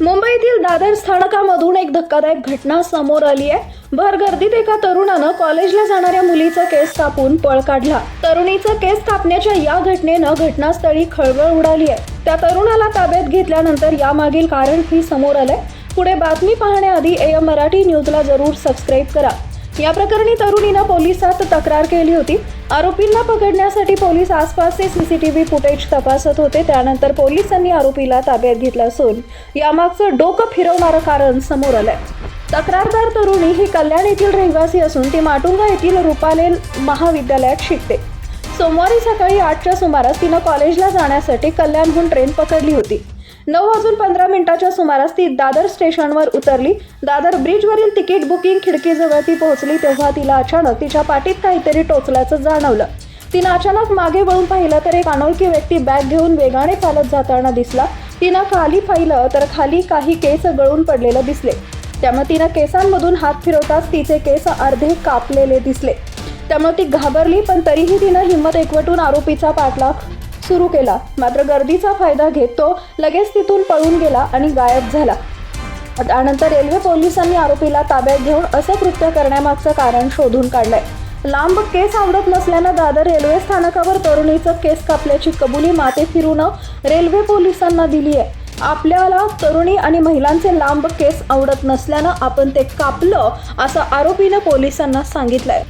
मुंबईतील दादर स्थानकामधून एक धक्कादायक घटना समोर आली आहे. भर गर्दीत एका तरुणानं कॉलेजला जाणाऱ्या मुलीचा केस कापून पळ काढला. तरुणीचं केस कापण्याच्या या घटनेनं घटनास्थळी खळबळ उडाली आहे. त्या तरुणाला ताब्यात घेतल्यानंतर यामागील कारण ही समोर आलंय. पुढे बातमी पाहण्याआधी एम मराठी न्यूजला जरूर सबस्क्राईब करा. या प्रकरणी तरुणीनं पोलिसात तक्रार केली होती. आरोपींना पकडण्यासाठी पोलीस आसपासचे सीसीटीव्ही फुटेज तपासत होते. त्यानंतर पोलिसांनी आरोपीला ताब्यात घेतलं असून यामागचं डोकं फिरवणारं कारण समोर आलंय. तक्रारदार तरुणी ही कल्याण येथील रहिवासी असून ती माटुंगा येथील रुपालेल महाविद्यालयात शिकते. सोमवारी सकाळी आठच्या सुमारास तिनं कॉलेजला जाण्यासाठी कल्याणहून ट्रेन पकडली होती. नऊ वाजून पंधरा मिनिटाच्या सुमारास ती दादर स्टेशनवर उतरली. दादर ब्रिजवरील तिकीट बुकिंग खिडकीजवळ ती पोहोचली तेव्हा तिला अचानक तिच्या पाठीत काहीतरी टोचल्याचं जाणवलं. तिनं अचानक मागे वळून पाहिलं तर एक अनोळखी व्यक्ती बॅग घेऊन वेगाने चालत जाताना दिसला. तिनं खाली पाहिलं तर खाली काही केस गळून पडलेलं दिसले. त्यामुळे तिनं केसांमधून हात फिरवताच तिचे केस अर्धे कापलेले दिसले. त्यामुळे ती घाबरली पण तरीही तिनं हिंमत एकवटून आरोपीचा पाठलाग सुरू केला. मात्र गर्दीचा फायदा घेत तो लगेच तिथून पळून गेला आणि गायब झाला. त्यानंतर रेल्वे पोलिसांनी आरोपीला ताब्यात घेऊन असं कृत्य करण्यामागचं कारण शोधून काढलंय. लांब केस आवडत नसल्यानं दादर रेल्वे स्थानकावर तरुणीचं केस कापल्याची कबुली माते फिरून रेल्वे पोलिसांना दिली आहे आपल्याला तरुणी आणि महिलांचे लांब केस आवडत नसल्यानं आपण ते कापलं असं आरोपीनं पोलिसांना सांगितलंय.